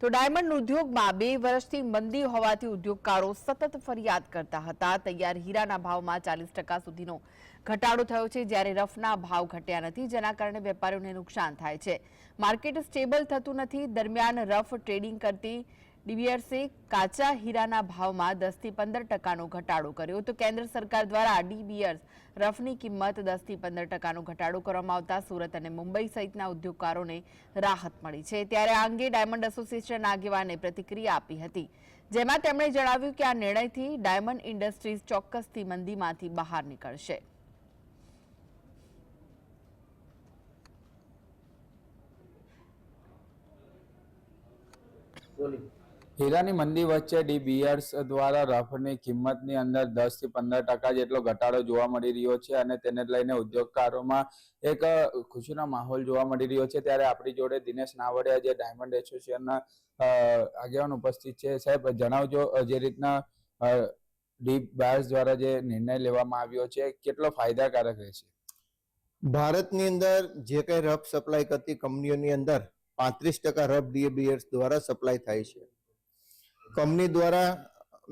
તો ડાયમંડ ઉદ્યોગમાં બે વર્ષથી મંદી હોવાથી ઉદ્યોગકારો સતત ફરિયાદ કરતા હતા. તૈયાર હીરાના ભાવમાં ચાલીસ ટકા સુધીનો ઘટાડો થયો છે. જ્યારે રફના ભાવ ઘટ્યા નથી, જેના કારણે વેપારીઓને નુકસાન થાય છે. માર્કેટ સ્ટેબલ થતું નથી. દરમિયાન રફ ટ્રેડિંગ કરતી ડીબીઆરસે કાચા હીરાના ભાવમાં દસથી પંદર ટકાનો ઘટાડો કર્યો. તો કેન્દ્ર સરકાર દ્વારા ડીબીઆર રફની કિંમત દસથી પંદર ટકાનો ઘટાડો કરવામાં આવતા સુરત અને મુંબઈ સહિતના ઉદ્યોગકારોને રાહત મળી છે. ત્યારે આ અંગે ડાયમંડ એસોસિએશન આગેવાને પ્રતિક્રિયા આપી હતી. જેમાં તેમણે જણાવ્યું કે આ નિર્ણયથી ડાયમંડ ઇન્ડસ્ટ્રીઝ ચોક્કસથી મંદીમાંથી બહાર નીકળશે. હીરાની મંદી વચ્ચે ડી બિયર્સ દ્વારા રફની કિંમતની અંદર દસથી પંદર ટકા જેટલો ઘટાડો જોવા મળી રહ્યો છે અને તેને લઈને ઉદ્યોગકારોમાં એક ખુશીનો માહોલ જોવા મળી રહ્યો છે. ત્યારે આપણી જોડે દિનેશ નાવડિયા જે ડાયમંડ એસોસિએશનના આગેવાન ઉપસ્થિત છે. સાહેબ, જણાવજો જે રીતના ડી બાયર્સ દ્વારા જે નિર્ણય લેવામાં આવ્યો છે, કેટલો ફાયદાકારક રહેશે? ભારતની અંદર જે કઈ રફ સપ્લાય કરતી કંપનીઓની અંદર પાંત્રીસ ટકા રફ ડી બિયર્સ દ્વારા સપ્લાય થાય છે. કંપની દ્વારા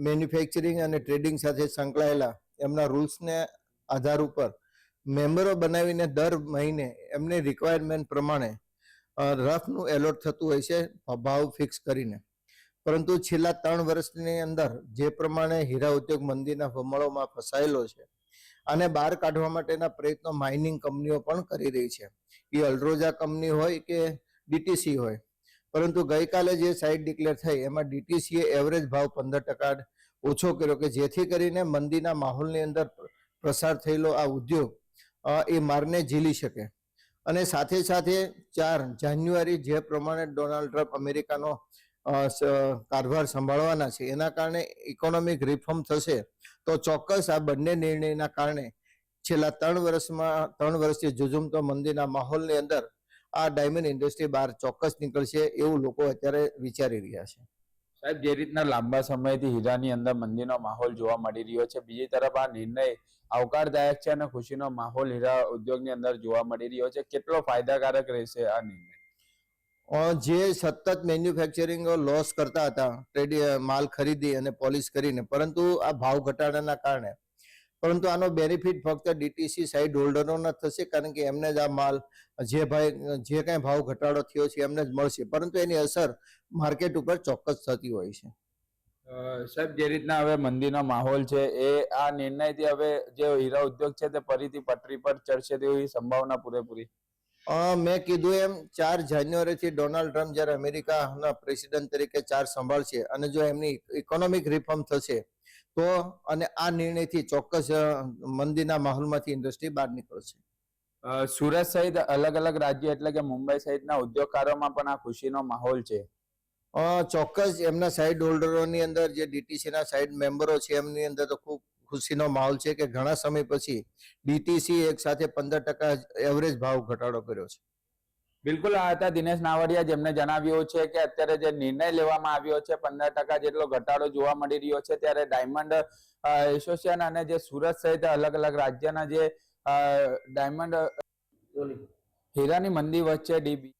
મેન્યુફેક્ચરિંગ અને ટ્રેડિંગ સાથે સંકળાયેલા એમના રૂલ્સને આધાર ઉપર મેમ્બરો બનાવીને દર મહિને એમની રિક્વાયરમેન્ટ પ્રમાણે રફનું એલોટ થતું હોય છે, ભાવ ફિક્સ કરીને. પરંતુ છેલ્લા ત્રણ વર્ષની અંદર જે પ્રમાણે હીરા ઉદ્યોગ મંદીના ભમળોમાં ફસાયેલો છે અને બહાર કાઢવા માટેના પ્રયત્નો માઇનિંગ કંપનીઓ પણ કરી રહી છે. એ અલરોજા કંપની હોય કે ડીટીસી હોય પરંતુ ગઈકાલે જે સાઇટ ડિક્લેર થઈ, એમાં ડીટીસીએ એવરેજ ભાવ પંદર ટકા ઓછો કર્યો કે જેથી કરીને મંદીના માહોલની અંદર પ્રસાર થયેલો આ ઉદ્યોગ એ મારને ઝીલી શકે. અને સાથે સાથે ચાર જાન્યુઆરી જે પ્રમાણે ડોનાલ્ડ ટ્રમ્પ અમેરિકાનો કારભાર સંભાળવાના છે, એના કારણે ઇકોનોમિક રિફોર્મ થશે, તો ચોક્કસ આ બંને નિર્ણયના કારણે છેલ્લા ત્રણ વર્ષમાં, ત્રણ વર્ષથી જુજુમતો મંદીના માહોલની અંદર આ ડાયમંડ ઇન્ડસ્ટ્રી બહાર ચોક્કસ નીકળશે એવું લોકો અત્યારે વિચારી રહ્યા છે. સાહેબ જે રીતના લાંબા સમયથી હીરાની અંદર મંદીનો માહોલ જોવા મળી રહ્યો છે બીજી તરફ આ નિર્ણય આવકારદાયક છે અને ખુશીનો માહોલ હીરા ઉદ્યોગની અંદર જોવા મળી રહ્યો છે. કેટલો ફાયદાકારક રહેશે આ નિર્ણય? જે સતત મેન્યુફેક્ચરિંગ લોસ કરતા હતા ટ્રેડ માલ ખરીદી અને પોલિશ કરીને પરંતુ આ ભાવ ઘટાડાના કારણે પરંતુ આનો બેનિફિટ ફક્ત ડીટીસી સાઇડ હોલ્ડરોને થશે કારણ કે એમને જ આ માલ જે ભાઈ જે કાંઈ ભાવ ઘટાડો થયો છે એમને જ મળશે. પરંતુ એની અસર માર્કેટ ઉપર ચોક્કસ થતી હોય છે. સાહેબ જે રીતના હવે મંદીનો માહોલ છે એ આ નિર્ણયથી હવે જે હીરા ઉદ્યોગ છે તે ફરીથી પટરી પર ચડશે તેવી સંભાવના પૂરેપૂરી? મેં કીધું એમ ચાર જાન્યુઆરીથી ડોનાલ્ડ ટ્રમ્પ જ્યારે અમેરિકાના પ્રેસિડેન્ટ તરીકે ચાર સંભાળશે અને જો એમની ઇકોનોમિક રિફોર્મ થશે તો અને આ નિર્ણયથી ચોક્કસ મંદીના માહોલમાંથી ઇન્ડસ્ટ્રી બહાર નીકળશે. સુરત સહિત અલગ અલગ રાજ્ય એટલે કે મુંબઈ સહિતના ઉદ્યોગકારોમાં પણ આ ખુશીનો માહોલ છે. ચોક્કસ એમના સાઇડ હોલ્ડરોની અંદર જે ડીટીસીના સાઇડ મેમ્બરો છે એમની અંદર તો ખૂબ ખુશીનો માહોલ છે કે ઘણા સમય પછી ડીટીસી એક સાથે પંદર ટકા એવરેજ ભાવ ઘટાડો કર્યો છે. બિલકુલ આ હતા દિનેશ નાવડિયા જેમને જણાવ્યું છે કે અત્યારે જે નિર્ણય લેવામાં આવ્યો છે પંદર ટકા જેટલો ઘટાડો જોવા મળી રહ્યો છે ત્યારે ડાયમંડ એસોસિએશન અને જે સુરત સહિત અલગ અલગ રાજ્યના જે ડાયમંડ હીરાની મંદી વચ્ચે ડીબી.